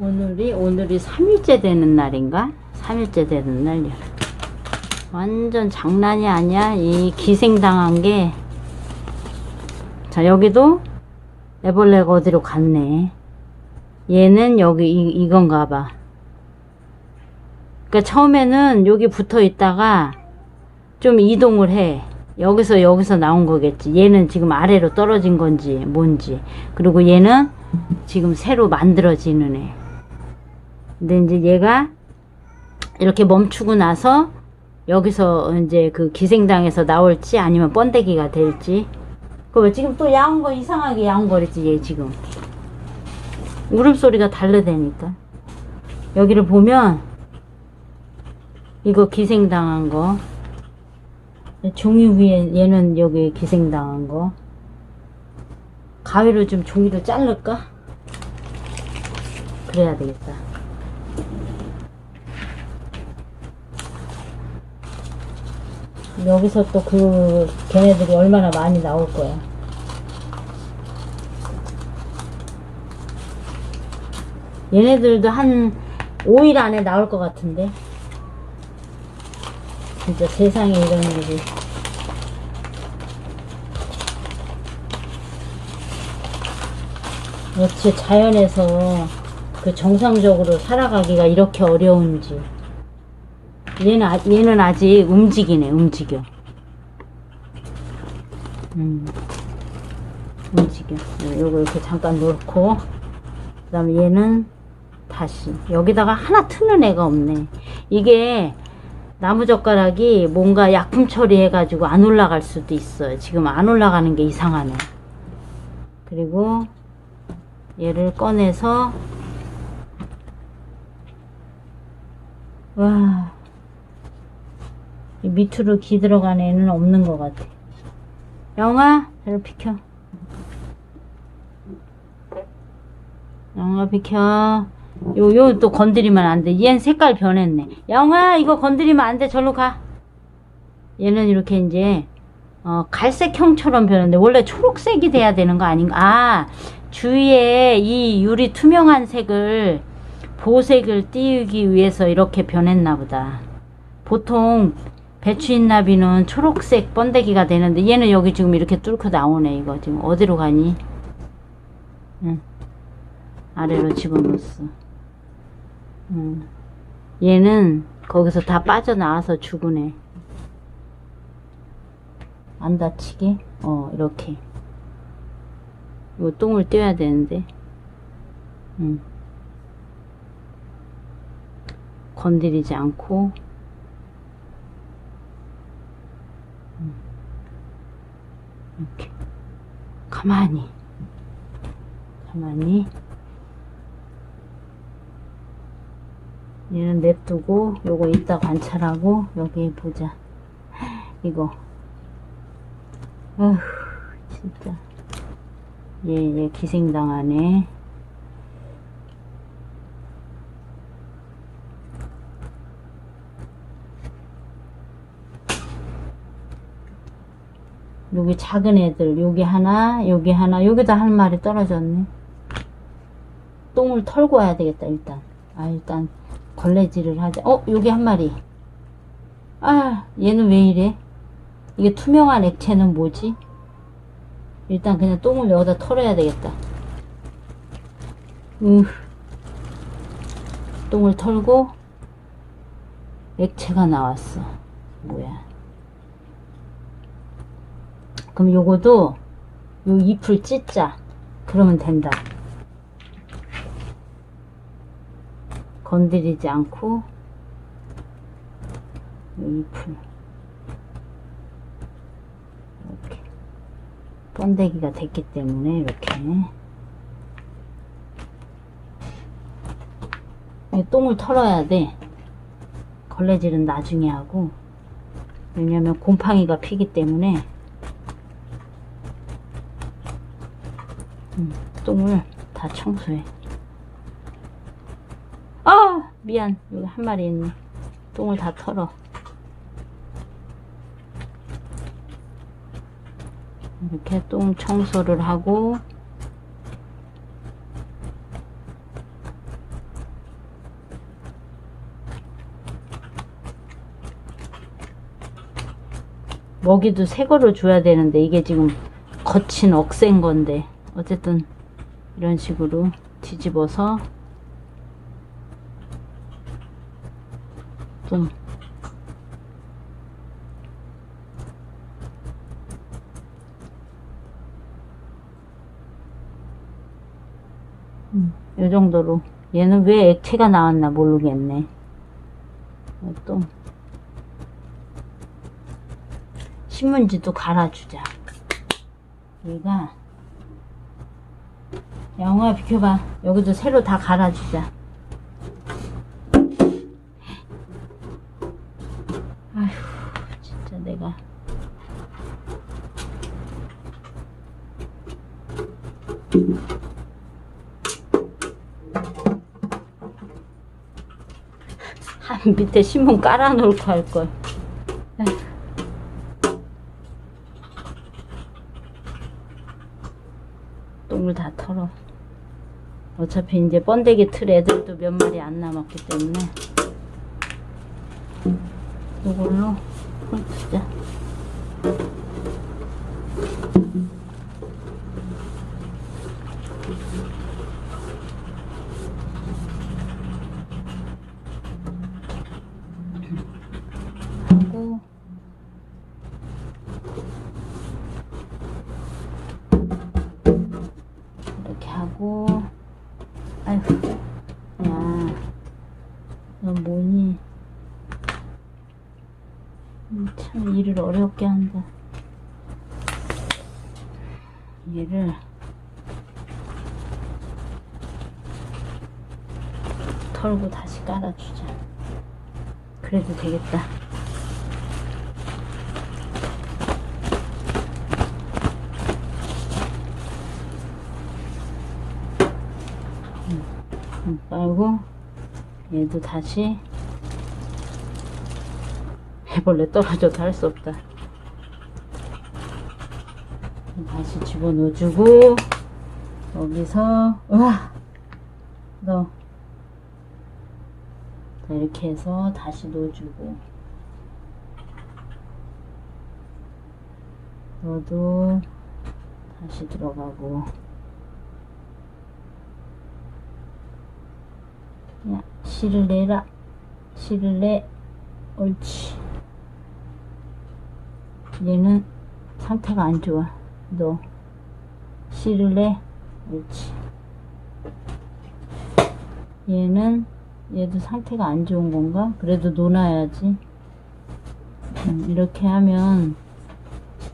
오늘이 오늘이 3일째 되는 날인가? 3일째 되는 날이야. 완전 장난이 아니야. 이 기생당한 게. 자, 여기도 애벌레가 어디로 갔네. 얘는 여기 이, 이건가 봐. 그러니까 처음에는 여기 붙어 있다가 좀 이동을 해. 여기서 여기서 나온 거겠지. 얘는 지금 아래로 떨어진 건지 뭔지. 그리고 얘는 지금 새로 만들어지는 애. 근데 이제 얘가 이렇게 멈추고 나서 여기서 이제 그 기생당에서 나올지 아니면 번데기가 될지. 그거 지금 또 야운 거 이상하게 야운 거랬지 얘 지금. 울음소리가 다르다니까. 여기를 보면 이거 기생당한 거. 종이 위에 얘는 여기 기생당한 거. 가위로 좀 종이를 자를까? 그래야 되겠다. 여기서 또 그 걔네들이 얼마나 많이 나올 거야. 얘네들도 한 5일 안에 나올 것 같은데. 진짜 세상에 이런 일이. 어째 자연에서 그 정상적으로 살아가기가 이렇게 어려운지. 얘는, 아- 얘는 아직 움직이네, 움직여. 음. 움직여. 네, 요거 이렇게 잠깐 놓고, 그 다음에 얘는 다시. 여기다가 하나 트는 애가 없네. 이게 나무젓가락이 뭔가 약품 처리해가지고 안 올라갈 수도 있어요. 지금 안 올라가는 게 이상하네. 그리고 얘를 꺼내서, 와, 이 밑으로 기 들어간 애는 없는 것 같아. 영아, 저를 비켜. 영아, 비켜. 요, 요 또 건드리면 안 돼. 얘는 색깔 변했네. 영아, 이거 건드리면 안 돼. 절로 가. 얘는 이렇게 이제, 어, 갈색형처럼 변했는데, 원래 초록색이 돼야 되는 거 아닌가? 아, 주위에 이 유리 투명한 색을, 보색을 띄우기 위해서 이렇게 변했나 보다. 보통, 배추인나비는 초록색 번데기가 되는데, 얘는 여기 지금 이렇게 뚫고 나오네, 이거. 지금 어디로 가니? 응. 아래로 집어넣었어. 음. 얘는 거기서 다 빠져나와서 죽으네. 안 다치게? 어, 이렇게. 이거 똥을 떼야 되는데. 음. 건드리지 않고. 이렇게. 가만히. 가만히. 얘는 냅두고 요거 이따 관찰하고 여기 보자 이거 어휴 진짜 얘 얘 기생당하네 여기 작은 애들 여기 하나 여기 하나 여기다 한 마리 떨어졌네. 똥을 털고 와야 되겠다 일단. 아 일단 걸레질을 하자. 어 여기 한 마리. 아 얘는 왜 이래? 이게 투명한 액체는 뭐지? 일단 그냥 똥을 여기다 털어야 되겠다. 으 똥을 털고 액체가 나왔어. 뭐야 그럼 요거도 요 잎을 찢자. 그러면 된다. 건드리지 않고 이 잎을 이렇게 번데기가 됐기 때문에 이렇게. 이 똥을 털어야 돼. 걸레질은 나중에 하고. 왜냐면 곰팡이가 피기 때문에 음, 똥을 다 청소해. 아 미안. 여기 한 마리 있네. 똥을 다 털어. 이렇게 똥 청소를 하고. 먹이도 새 거를 줘야 되는데 이게 지금 거친 억센 건데. 어쨌든 이런 식으로 뒤집어서 좀 음, 이 정도로. 얘는 왜 액체가 나왔나 모르겠네. 어, 또 신문지도 갈아주자. 얘가 영화 비켜봐. 여기도 새로 다 갈아주자. 아휴 진짜 내가. 한 밑에 신문 깔아놓고 할걸. 똥을 다 털어 어차피 이제 번데기 틀 애들도 몇 마리 안 남았기 때문에 이걸로 훑자. 하고 이렇게 하고 아이고 야, 너 뭐니? 음, 참 일을 어렵게 한다. 얘를 털고 다시 깔아주자. 그래도 되겠다. 음, 깔고 얘도 다시 해벌레 떨어져도 할 수 없다. 다시 집어넣어주고 여기서 우와! 너. 자, 이렇게 해서 다시 넣어주고. 너도 다시 들어가고 야, 실을 내라. 실을 내. 옳지. 얘는 상태가 안 좋아. 너. 실을 내. 옳지. 얘는, 얘도 상태가 안 좋은 건가? 그래도 놓아야지. 음, 이렇게 하면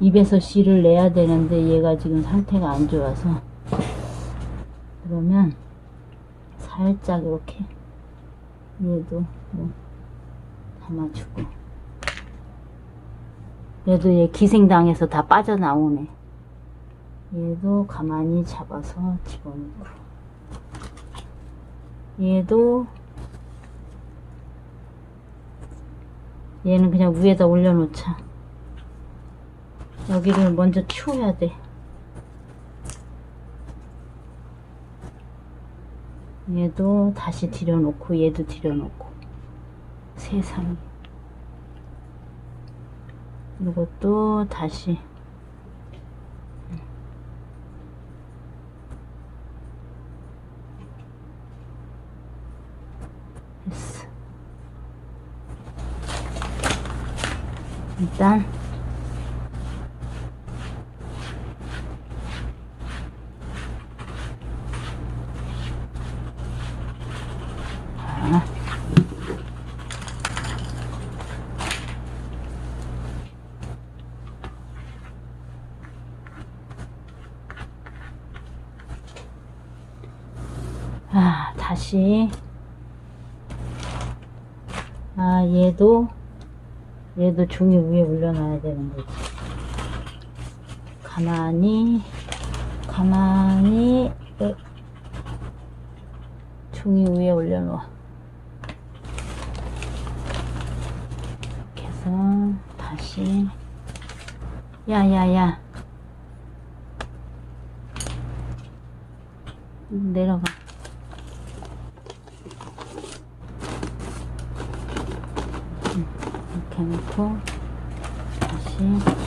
입에서 실을 내야 되는데 얘가 지금 상태가 안 좋아서. 그러면 살짝 이렇게 얘도 뭐 담아주고. 얘도 얘 기생당해서 다 빠져나오네. 얘도 가만히 잡아서 집어넣고. 얘도 얘는 그냥 위에다 올려놓자. 여기를 먼저 치워야 돼 얘도 다시 들여놓고 얘도 들여놓고. 세상에 이것도 다시. 일단 아. 아, 다시. 아, 얘도, 얘도 종이 위에 올려놔야 되는 거지. 가만히, 가만히, 어, 종이 위에 올려놓아. 이렇게 해서, 다시. 야, 야, 야. 내려가. 이렇게 놓고 다시